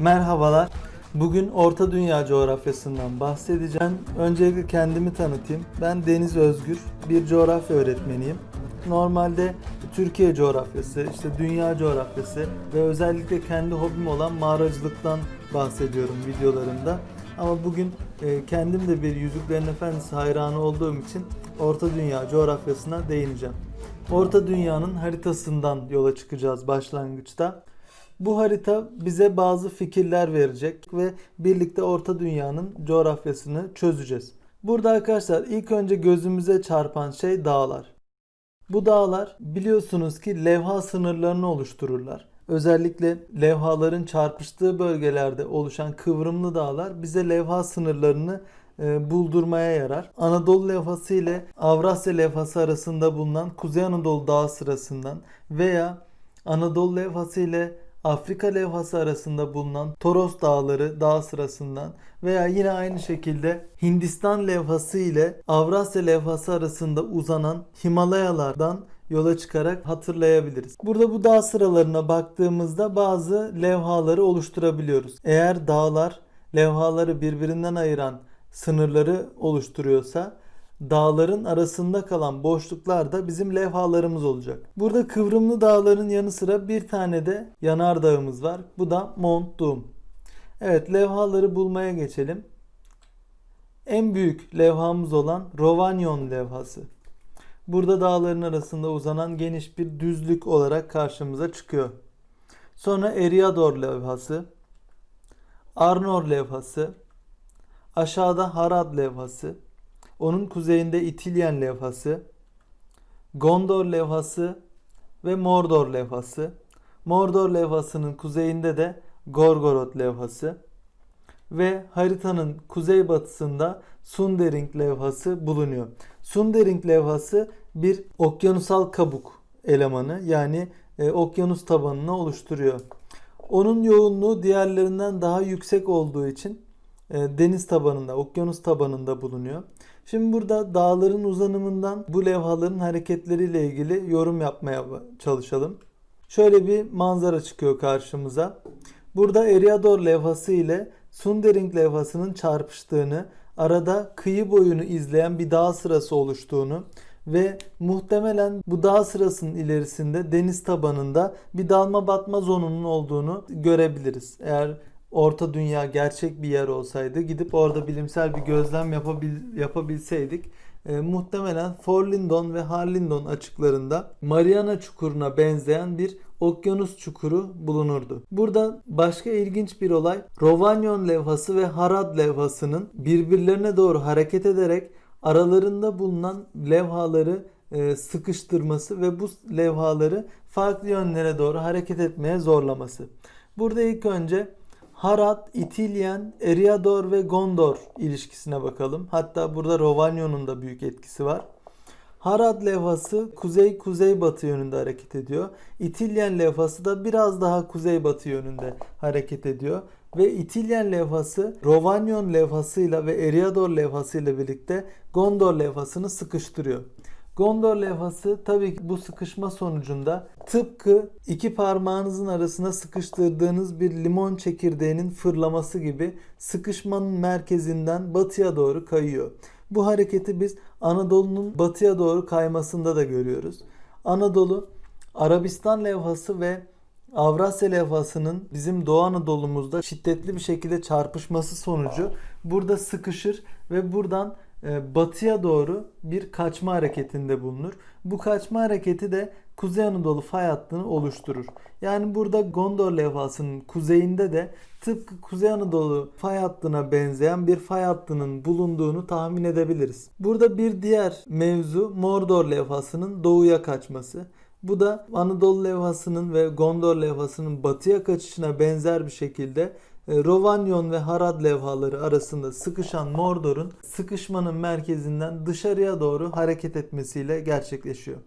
Merhabalar. Bugün Orta Dünya coğrafyasından bahsedeceğim. Öncelikle kendimi tanıtayım. Ben Deniz Özgür, bir coğrafya öğretmeniyim. Normalde Türkiye coğrafyası, işte dünya coğrafyası ve özellikle kendi hobim olan mağaracılıktan bahsediyorum videolarımda. Ama bugün e, kendim de bir Yüzüklerin Efendisi hayranı olduğum için Orta Dünya coğrafyasına değineceğim. Orta Dünya'nın haritasından yola çıkacağız başlangıçta. Bu harita bize bazı fikirler verecek ve birlikte Orta Dünya'nın coğrafyasını çözeceğiz. Burada arkadaşlar ilk önce gözümüze çarpan şey dağlar. Bu dağlar biliyorsunuz ki levha sınırlarını oluştururlar. Özellikle levhaların çarpıştığı bölgelerde oluşan kıvrımlı dağlar bize levha sınırlarını e, buldurmaya yarar. Anadolu levhası ile Avrasya levhası arasında bulunan Kuzey Anadolu Dağı sırasından veya Anadolu levhası ile Afrika levhası arasında bulunan Toros Dağları dağ sırasından veya yine aynı şekilde Hindistan levhası ile Avrasya levhası arasında uzanan Himalayalardan yola çıkarak hatırlayabiliriz. Burada bu dağ sıralarına baktığımızda bazı levhaları oluşturabiliyoruz. Eğer dağlar levhaları birbirinden ayıran sınırları oluşturuyorsa dağların arasında kalan boşluklar da bizim levhalarımız olacak. Burada kıvrımlı dağların yanı sıra bir tane de yanar dağımız var. Bu da Mont Doom. Evet levhaları bulmaya geçelim. En büyük levhamız olan Rovanion levhası. Burada dağların arasında uzanan geniş bir düzlük olarak karşımıza çıkıyor. Sonra Eriador levhası, Arnor levhası, aşağıda Harad levhası, onun kuzeyinde İtilyen levhası, Gondor levhası ve Mordor levhası. Mordor levhasının kuzeyinde de Gorgoroth levhası ve haritanın kuzeybatısında Sundering levhası bulunuyor. Sundering levhası bir okyanusal kabuk elemanı yani e, okyanus tabanını oluşturuyor. Onun yoğunluğu diğerlerinden daha yüksek olduğu için e, deniz tabanında, okyanus tabanında bulunuyor. Şimdi burada dağların uzanımından bu levhaların hareketleriyle ilgili yorum yapmaya çalışalım. Şöyle bir manzara çıkıyor karşımıza. Burada Eriador levhası ile Sundering levhasının çarpıştığını, arada kıyı boyunu izleyen bir dağ sırası oluştuğunu ve muhtemelen bu dağ sırasının ilerisinde deniz tabanında bir dalma batma zonunun olduğunu görebiliriz. Eğer Orta Dünya gerçek bir yer olsaydı gidip orada bilimsel bir gözlem yapabil, yapabilseydik e, muhtemelen Forlindon ve Harlindon açıklarında Mariana Çukuru'na benzeyen bir okyanus çukuru bulunurdu. Burada başka ilginç bir olay Rovanion levhası ve Harad levhasının birbirlerine doğru hareket ederek aralarında bulunan levhaları e, sıkıştırması ve bu levhaları farklı yönlere doğru hareket etmeye zorlaması. Burada ilk önce Harad, İtilyen, Eriador ve Gondor ilişkisine bakalım. Hatta burada Rovania'nın da büyük etkisi var. Harad levhası kuzey-kuzeybatı yönünde hareket ediyor. İtilyen levhası da biraz daha kuzeybatı yönünde hareket ediyor. Ve İtilyen levhası Rovanion levhasıyla ve Eriador levhasıyla birlikte Gondor levhasını sıkıştırıyor. Gondor levhası tabii ki bu sıkışma sonucunda tıpkı iki parmağınızın arasına sıkıştırdığınız bir limon çekirdeğinin fırlaması gibi sıkışmanın merkezinden batıya doğru kayıyor. Bu hareketi biz Anadolu'nun batıya doğru kaymasında da görüyoruz. Anadolu Arabistan levhası ve Avrasya levhasının bizim Doğu Anadolu'muzda şiddetli bir şekilde çarpışması sonucu burada sıkışır ve buradan batıya doğru bir kaçma hareketinde bulunur. Bu kaçma hareketi de Kuzey Anadolu fay hattını oluşturur. Yani burada Gondor levhasının kuzeyinde de tıpkı Kuzey Anadolu fay hattına benzeyen bir fay hattının bulunduğunu tahmin edebiliriz. Burada bir diğer mevzu Mordor levhasının doğuya kaçması. Bu da Anadolu levhasının ve Gondor levhasının batıya kaçışına benzer bir şekilde e, Rovanion ve Harad levhaları arasında sıkışan Mordor'un sıkışmanın merkezinden dışarıya doğru hareket etmesiyle gerçekleşiyor.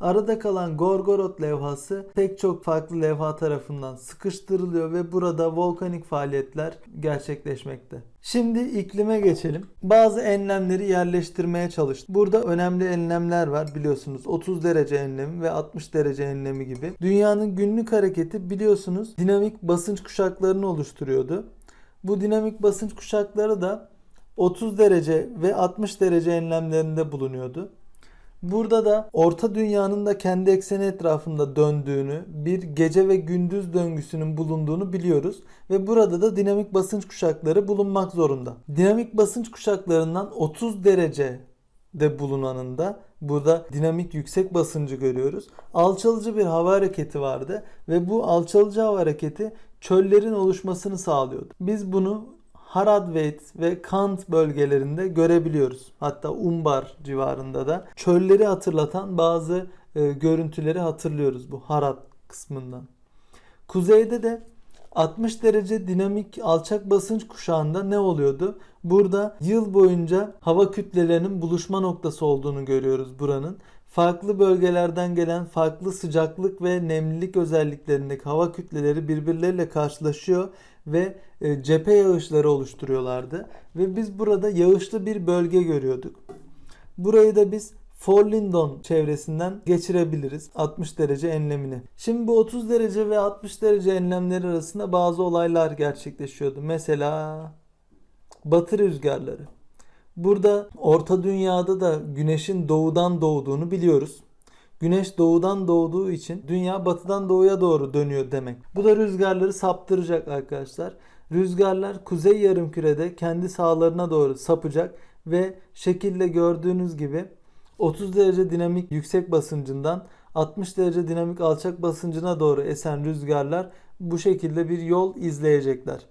Arada kalan Gorgorod levhası pek çok farklı levha tarafından sıkıştırılıyor ve burada volkanik faaliyetler gerçekleşmekte. Şimdi iklime geçelim. Bazı enlemleri yerleştirmeye çalıştım. Burada önemli enlemler var biliyorsunuz. 30 derece enlemi ve 60 derece enlemi gibi. Dünyanın günlük hareketi biliyorsunuz dinamik basınç kuşaklarını oluşturuyordu. Bu dinamik basınç kuşakları da 30 derece ve 60 derece enlemlerinde bulunuyordu. Burada da orta dünyanın da kendi ekseni etrafında döndüğünü, bir gece ve gündüz döngüsünün bulunduğunu biliyoruz ve burada da dinamik basınç kuşakları bulunmak zorunda. Dinamik basınç kuşaklarından 30 derece de bulunanında burada dinamik yüksek basıncı görüyoruz. Alçalıcı bir hava hareketi vardı ve bu alçalıcı hava hareketi çöllerin oluşmasını sağlıyordu. Biz bunu Haradveyt ve Kant bölgelerinde görebiliyoruz. Hatta Umbar civarında da çölleri hatırlatan bazı e, görüntüleri hatırlıyoruz bu Harad kısmından. Kuzeyde de 60 derece dinamik alçak basınç kuşağında ne oluyordu? Burada yıl boyunca hava kütlelerinin buluşma noktası olduğunu görüyoruz buranın. Farklı bölgelerden gelen farklı sıcaklık ve nemlilik özelliklerindeki hava kütleleri birbirleriyle karşılaşıyor ve e, cephe yağışları oluşturuyorlardı. Ve biz burada yağışlı bir bölge görüyorduk. Burayı da biz Forlindon çevresinden geçirebiliriz 60 derece enlemini. Şimdi bu 30 derece ve 60 derece enlemleri arasında bazı olaylar gerçekleşiyordu. Mesela batı rüzgarları. Burada Orta Dünya'da da güneşin doğudan doğduğunu biliyoruz. Güneş doğudan doğduğu için dünya batıdan doğuya doğru dönüyor demek. Bu da rüzgarları saptıracak arkadaşlar. Rüzgarlar kuzey yarımkürede kendi sağlarına doğru sapacak ve şekilde gördüğünüz gibi 30 derece dinamik yüksek basıncından 60 derece dinamik alçak basıncına doğru esen rüzgarlar bu şekilde bir yol izleyecekler.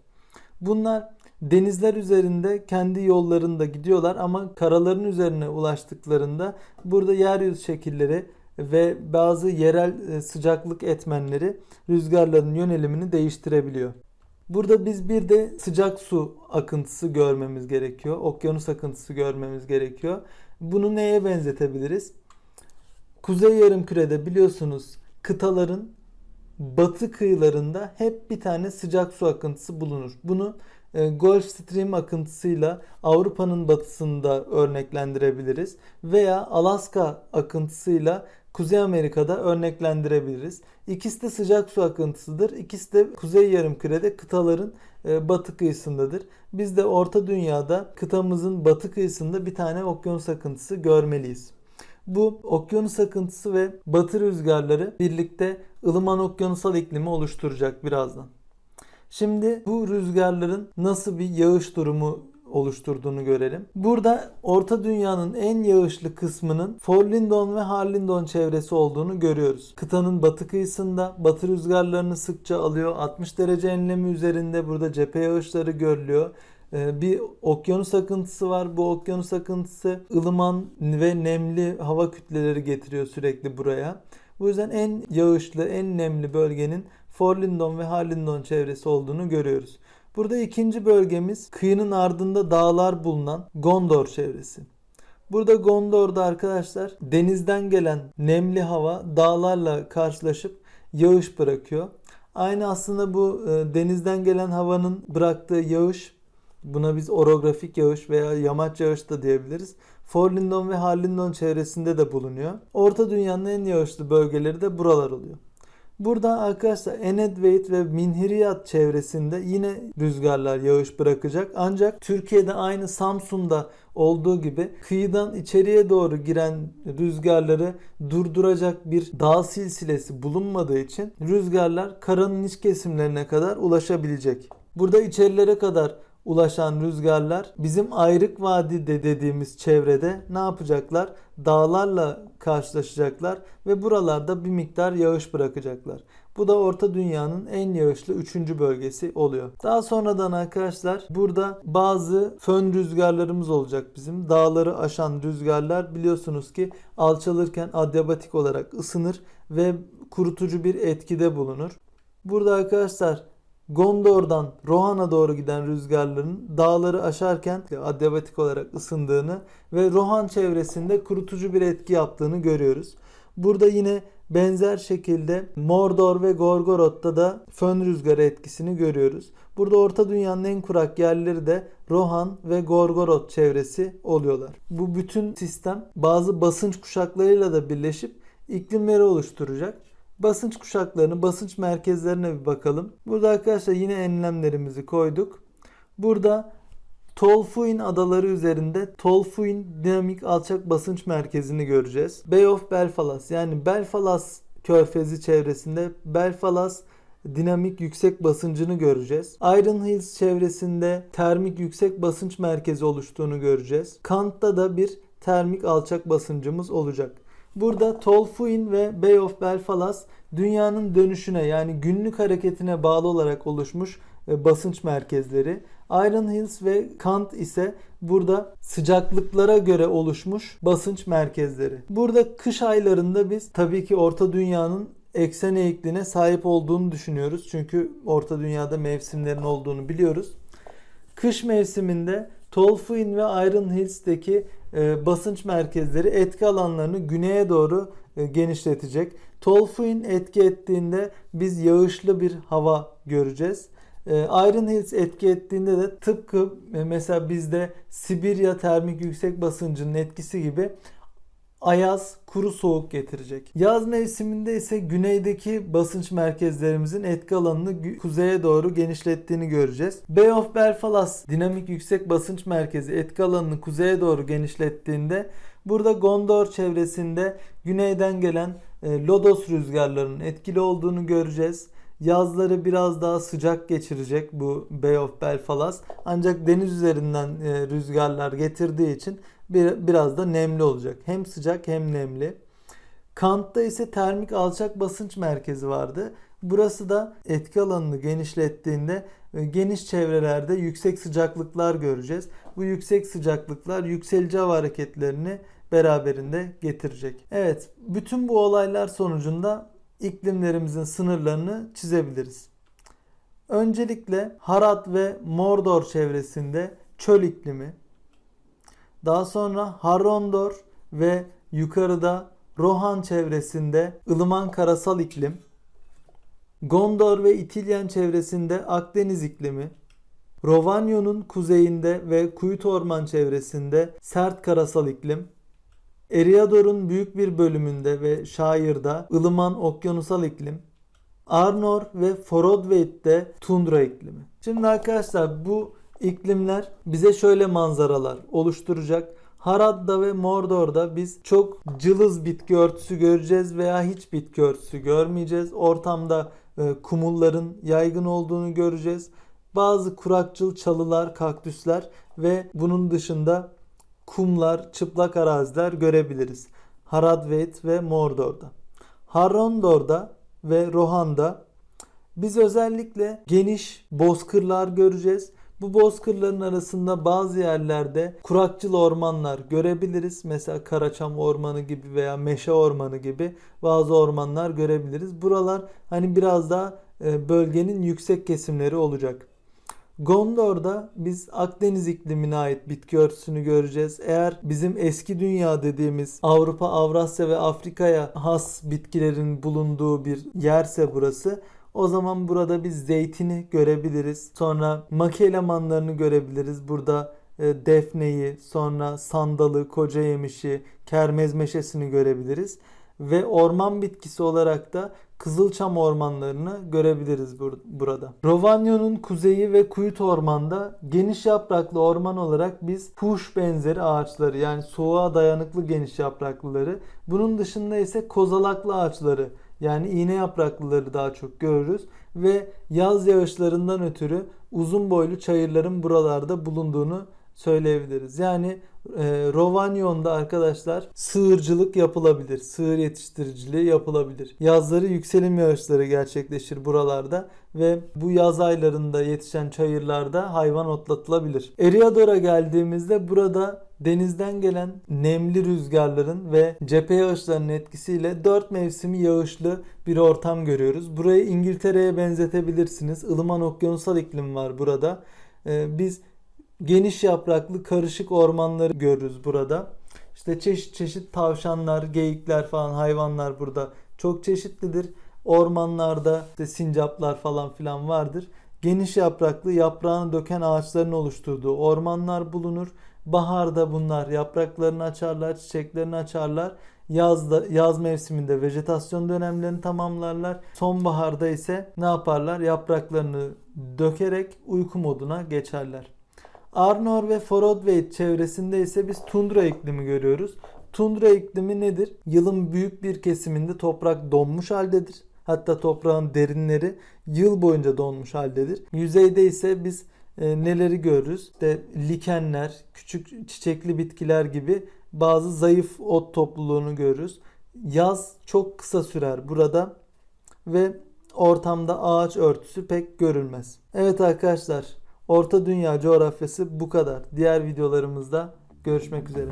Bunlar denizler üzerinde kendi yollarında gidiyorlar ama karaların üzerine ulaştıklarında burada yeryüzü şekilleri ve bazı yerel e, sıcaklık etmenleri rüzgarların yönelimini değiştirebiliyor. Burada biz bir de sıcak su akıntısı görmemiz gerekiyor. Okyanus akıntısı görmemiz gerekiyor. Bunu neye benzetebiliriz? Kuzey yarımkürede biliyorsunuz kıtaların batı kıyılarında hep bir tane sıcak su akıntısı bulunur. Bunu Gulf Stream akıntısıyla Avrupa'nın batısında örneklendirebiliriz veya Alaska akıntısıyla Kuzey Amerika'da örneklendirebiliriz. İkisi de sıcak su akıntısıdır. İkisi de Kuzey Yarımküre'de kıtaların e, batı kıyısındadır. Biz de Orta Dünya'da kıtamızın batı kıyısında bir tane okyanus akıntısı görmeliyiz. Bu okyanus akıntısı ve batı rüzgarları birlikte ılıman okyanusal iklimi oluşturacak birazdan. Şimdi bu rüzgarların nasıl bir yağış durumu oluşturduğunu görelim. Burada Orta Dünya'nın en yağışlı kısmının Forlindon ve Harlindon çevresi olduğunu görüyoruz. Kıtanın batı kıyısında batı rüzgarlarını sıkça alıyor. 60 derece enlemi üzerinde burada cephe yağışları görülüyor ee, bir okyanus akıntısı var. Bu okyanus akıntısı ılıman ve nemli hava kütleleri getiriyor sürekli buraya. Bu yüzden en yağışlı, en nemli bölgenin Forlindon ve Harlindon çevresi olduğunu görüyoruz. Burada ikinci bölgemiz kıyının ardında dağlar bulunan Gondor çevresi. Burada Gondor'da arkadaşlar denizden gelen nemli hava dağlarla karşılaşıp yağış bırakıyor. Aynı aslında bu e, denizden gelen havanın bıraktığı yağış buna biz orografik yağış veya yamaç yağış da diyebiliriz. Forlindon ve Harlindon çevresinde de bulunuyor. Orta dünyanın en yağışlı bölgeleri de buralar oluyor. Burada arkadaşlar Enedveit ve Minhiriyat çevresinde yine rüzgarlar yağış bırakacak. Ancak Türkiye'de aynı Samsun'da olduğu gibi kıyıdan içeriye doğru giren rüzgarları durduracak bir dağ silsilesi bulunmadığı için rüzgarlar karanın iç kesimlerine kadar ulaşabilecek. Burada içerilere kadar ulaşan rüzgarlar bizim ayrık vadi de dediğimiz çevrede ne yapacaklar? Dağlarla karşılaşacaklar ve buralarda bir miktar yağış bırakacaklar. Bu da Orta Dünya'nın en yağışlı 3. bölgesi oluyor. Daha sonradan arkadaşlar burada bazı fön rüzgarlarımız olacak bizim. Dağları aşan rüzgarlar biliyorsunuz ki alçalırken adiabatik olarak ısınır ve kurutucu bir etkide bulunur. Burada arkadaşlar Gondor'dan Rohan'a doğru giden rüzgarların dağları aşarken adiabatik olarak ısındığını ve Rohan çevresinde kurutucu bir etki yaptığını görüyoruz. Burada yine benzer şekilde Mordor ve Gorgoroth'ta da fön rüzgarı etkisini görüyoruz. Burada Orta Dünya'nın en kurak yerleri de Rohan ve Gorgoroth çevresi oluyorlar. Bu bütün sistem bazı basınç kuşaklarıyla da birleşip iklimleri oluşturacak. Basınç kuşaklarını, basınç merkezlerine bir bakalım. Burada arkadaşlar yine enlemlerimizi koyduk. Burada Tolfuin adaları üzerinde Tolfuin dinamik alçak basınç merkezini göreceğiz. Bay of Belfalas yani Belfalas körfezi çevresinde Belfalas dinamik yüksek basıncını göreceğiz. Iron Hills çevresinde termik yüksek basınç merkezi oluştuğunu göreceğiz. Kant'ta da bir termik alçak basıncımız olacak. Burada Tolfuin ve Bay of Belfalas dünyanın dönüşüne yani günlük hareketine bağlı olarak oluşmuş e, basınç merkezleri. Iron Hills ve Kant ise burada sıcaklıklara göre oluşmuş basınç merkezleri. Burada kış aylarında biz tabii ki Orta Dünya'nın eksen eğikliğine sahip olduğunu düşünüyoruz. Çünkü Orta Dünya'da mevsimlerin olduğunu biliyoruz. Kış mevsiminde Tolfuin ve Iron Hills'teki e, basınç merkezleri etki alanlarını güneye doğru e, genişletecek. Tolfuin etki ettiğinde biz yağışlı bir hava göreceğiz. E, Iron Hills etki ettiğinde de tıpkı e, mesela bizde Sibirya termik yüksek basıncının etkisi gibi ayaz, kuru soğuk getirecek. Yaz mevsiminde ise güneydeki basınç merkezlerimizin etki alanını kuzeye doğru genişlettiğini göreceğiz. Bay of Belfalas dinamik yüksek basınç merkezi etki alanını kuzeye doğru genişlettiğinde burada Gondor çevresinde güneyden gelen e, lodos rüzgarlarının etkili olduğunu göreceğiz. Yazları biraz daha sıcak geçirecek bu Bay of Belfalas. Ancak deniz üzerinden e, rüzgarlar getirdiği için bir, biraz da nemli olacak. Hem sıcak hem nemli. Kant'ta ise termik alçak basınç merkezi vardı. Burası da etki alanını genişlettiğinde e, geniş çevrelerde yüksek sıcaklıklar göreceğiz. Bu yüksek sıcaklıklar yükselici hava hareketlerini beraberinde getirecek. Evet, bütün bu olaylar sonucunda iklimlerimizin sınırlarını çizebiliriz. Öncelikle Harad ve Mordor çevresinde çöl iklimi, daha sonra Harrondor ve yukarıda Rohan çevresinde ılıman karasal iklim, Gondor ve İtilyen çevresinde Akdeniz iklimi, Rovania'nın kuzeyinde ve Kuyut Orman çevresinde sert karasal iklim, Eriador'un büyük bir bölümünde ve Şair'da ılıman okyanusal iklim, Arnor ve Forodveit'te tundra iklimi. Şimdi arkadaşlar bu iklimler bize şöyle manzaralar oluşturacak. Harad'da ve Mordor'da biz çok cılız bitki örtüsü göreceğiz veya hiç bitki örtüsü görmeyeceğiz. Ortamda e, kumulların yaygın olduğunu göreceğiz. Bazı kurakçıl çalılar, kaktüsler ve bunun dışında kumlar, çıplak araziler görebiliriz. Haradveit ve Mordor'da. Harrondor'da ve Rohan'da biz özellikle geniş bozkırlar göreceğiz. Bu bozkırların arasında bazı yerlerde kurakçıl ormanlar görebiliriz. Mesela Karaçam Ormanı gibi veya Meşe Ormanı gibi bazı ormanlar görebiliriz. Buralar hani biraz daha e, bölgenin yüksek kesimleri olacak. Gondor'da biz Akdeniz iklimine ait bitki örtüsünü göreceğiz. Eğer bizim eski dünya dediğimiz Avrupa, Avrasya ve Afrika'ya has bitkilerin bulunduğu bir yerse burası o zaman burada biz zeytini görebiliriz. Sonra maki elemanlarını görebiliriz. Burada e, defneyi, sonra sandalı, koca yemişi, kermez meşesini görebiliriz. Ve orman bitkisi olarak da Kızılçam ormanlarını görebiliriz bur- burada. Rovania'nın kuzeyi ve Kuyut Orman'da geniş yapraklı orman olarak biz puş benzeri ağaçları yani soğuğa dayanıklı geniş yapraklıları. Bunun dışında ise kozalaklı ağaçları yani iğne yapraklıları daha çok görürüz ve yaz yağışlarından ötürü uzun boylu çayırların buralarda bulunduğunu söyleyebiliriz. Yani e, Rovanyon'da arkadaşlar sığırcılık yapılabilir. Sığır yetiştiriciliği yapılabilir. Yazları yükselim yağışları gerçekleşir buralarda ve bu yaz aylarında yetişen çayırlarda hayvan otlatılabilir. Eriador'a geldiğimizde burada denizden gelen nemli rüzgarların ve cephe yağışlarının etkisiyle dört mevsimi yağışlı bir ortam görüyoruz. Burayı İngiltere'ye benzetebilirsiniz. Ilıman okyanusal iklim var burada. Ee, biz geniş yapraklı karışık ormanları görürüz burada. İşte çeşit çeşit tavşanlar, geyikler falan hayvanlar burada çok çeşitlidir. Ormanlarda işte sincaplar falan filan vardır. Geniş yapraklı yaprağını döken ağaçların oluşturduğu ormanlar bulunur. Baharda bunlar yapraklarını açarlar, çiçeklerini açarlar. Yazda, yaz mevsiminde vejetasyon dönemlerini tamamlarlar. Sonbaharda ise ne yaparlar? Yapraklarını dökerek uyku moduna geçerler. Arnor ve Forodway çevresinde ise biz tundra iklimi görüyoruz. Tundra iklimi nedir? Yılın büyük bir kesiminde toprak donmuş haldedir. Hatta toprağın derinleri yıl boyunca donmuş haldedir. Yüzeyde ise biz e, neleri görürüz? İşte likenler, küçük çiçekli bitkiler gibi bazı zayıf ot topluluğunu görürüz. Yaz çok kısa sürer burada ve ortamda ağaç örtüsü pek görülmez. Evet arkadaşlar, Orta Dünya coğrafyası bu kadar. Diğer videolarımızda görüşmek üzere.